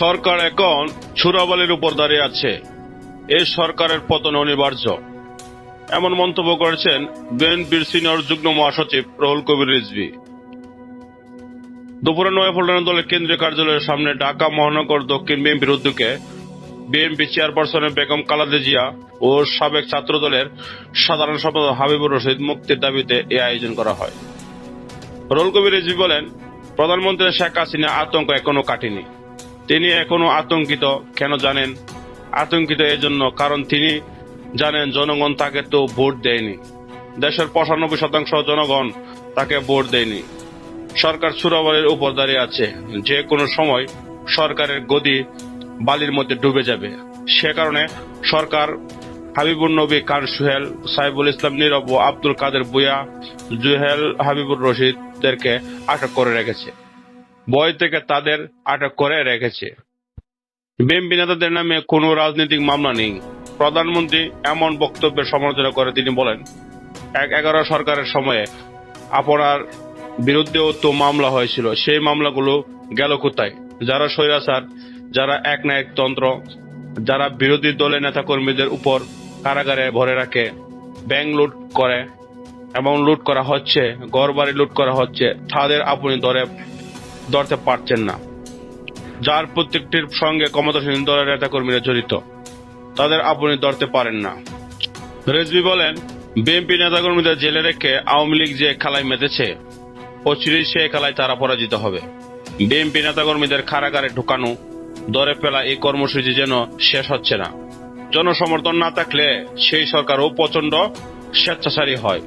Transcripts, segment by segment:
সরকার এখন ছুরাবালির উপর দাঁড়িয়ে আছে। এ সরকারের পতন অনিবার্য। এমন মন্তব্য করেছেন বিএনপির সিনিয়র যুগ্ম মহাসচিব রহুল কবির রিজভি। দুপুরে নয়াপল্টন দলের কেন্দ্রীয় কার্যালয়ের সামনে ঢাকা মহানগর দক্ষিণ বিএনপির উদ্যোগে বিএনপি চেয়ারপারসনের বেগম কালাদে জিয়া ও সাবেক ছাত্র দলের সাধারণ সম্পাদক হাবিবুর রশিদ মুক্তির দাবিতে এ আয়োজন করা হয়। রুল কবির রিজভি বলেন, প্রধানমন্ত্রী শেখ হাসিনা আতঙ্ক এখনও কাটেনি। তিনি এখনও আতঙ্কিত, কেন জানেন? আতঙ্কিত এজন্য কারণ তিনি জানেন জনগণ তাকে তো ভোট দেয়নি। দেশের পঁচানব্বই শতাংশ জনগণ তাকে ভোট দেয়নি। সরকার সুরাবালের উপর দাঁড়িয়ে আছে। যে কোনো সময় সরকারের গদি বালির মধ্যে ডুবে যাবে। সে কারণে সরকার হাবিবুর নবী খান সুহেল সাইবুল ইসলাম নীরব আব্দুল কাদের বুয়া জুহেল হাবিবুর রশিদদেরকে আটক করে রেখেছে। বয় থেকে তাদের আটক করে রেখেছে। বিএনপি নেতাদের নামে কোনো রাজনৈতিক মামলা নেই। প্রধানমন্ত্রী এমন বক্তব্যের সমালোচনা করে তিনি বলেন, এক এগারো সরকারের সময়ে আপনার বিরুদ্ধেও তো মামলা হয়েছিল, সেই মামলাগুলো গেল কোথায়? যারা স্বৈরাচার, যারা এক তন্ত্র, যারা বিরোধী দলের নেতাকর্মীদের উপর কারাগারে ভরে রাখে, ব্যাংক লুট করে, এবং লুট করা হচ্ছে, ঘরবাড়ি লুট করা হচ্ছে, তাদের আপনি ধরে ধরতে পারছেন না। যার প্রত্যেকটির সঙ্গে ক্ষমতাসীন দলের নেতাকর্মীরা জড়িত, তাদের আপনি ধরতে পারেন না। রেজবি বলেন, বিএনপি নেতাকর্মীদের জেলে রেখে আওয়ামী লীগ যে খেলায় মেতেছে, অচিরেই সে খেলায় তারা পরাজিত হবে। বিএনপি নেতাকর্মীদের কারাগারে ঢুকানো, দরে ফেলা এই কর্মসূচি যেন শেষ হচ্ছে না। জনসমর্থন না থাকলে সেই সরকারও প্রচণ্ড স্বেচ্ছাচারী হয়,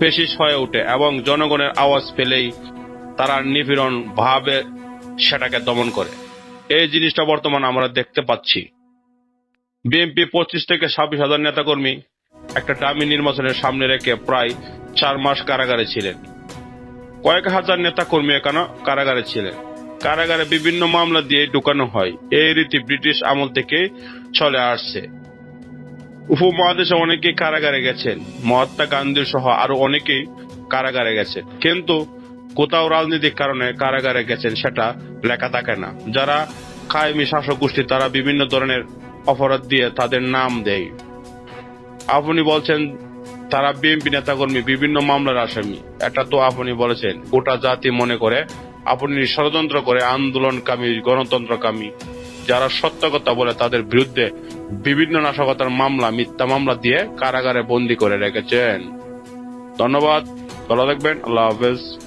পেশিস হয়ে ওঠে এবং জনগণের আওয়াজ পেলেই তারা নিপীড়ন ভাবে সেটাকে দমন করে। এই জিনিসটা বর্তমানে আমরা দেখতে পাচ্ছি। বিএনপি পঁচিশ থেকে ছাব্বিশ হাজার নেতাকর্মী একটা ডামি নির্বাচনের সামনে রেখে প্রায় চার মাস কারাগারে ছিলেন। কয়েক হাজার নেতা কর্মী এখানে কারাগারে ছিলেন। কারাগারে বিভিন্ন মামলা দিয়ে ঢুকানো হয়। এই রীতি ব্রিটিশ আমল থেকে চলে আসছে। উপমহাদেশে অনেকেই কারাগারে গেছেন। মহাত্মা গান্ধী সহ আরও অনেকেই কারাগারে গেছেন। কিন্তু কোথাও রাজনৈতিক কারণে কারাগারে গেছেন সেটা লেখা থাকে না। যারা কায়েমি শাসক গোষ্ঠী, তারা বিভিন্ন ধরনের অপরাধ দিয়ে তাদের নাম দেয়। আপনি বলছেন তারা বিএনপি নেতাকর্মী, বিভিন্ন মামলার আসামি। এটা তো আপনি বলেছেন, গোটা জাতি মনে করে, আপনি ষড়যন্ত্র করে আন্দোলনকামী, গণতন্ত্রকামী, যারা সত্য কথা বলে তাদের বিরুদ্ধে বিভিন্ন নাশকতার মামলা, মিথ্যা মামলা দিয়ে কারাগারে বন্দি করে রেখেছেন। ধন্যবাদ, ভালো থাকবেন, আল্লাহ হাফেজ।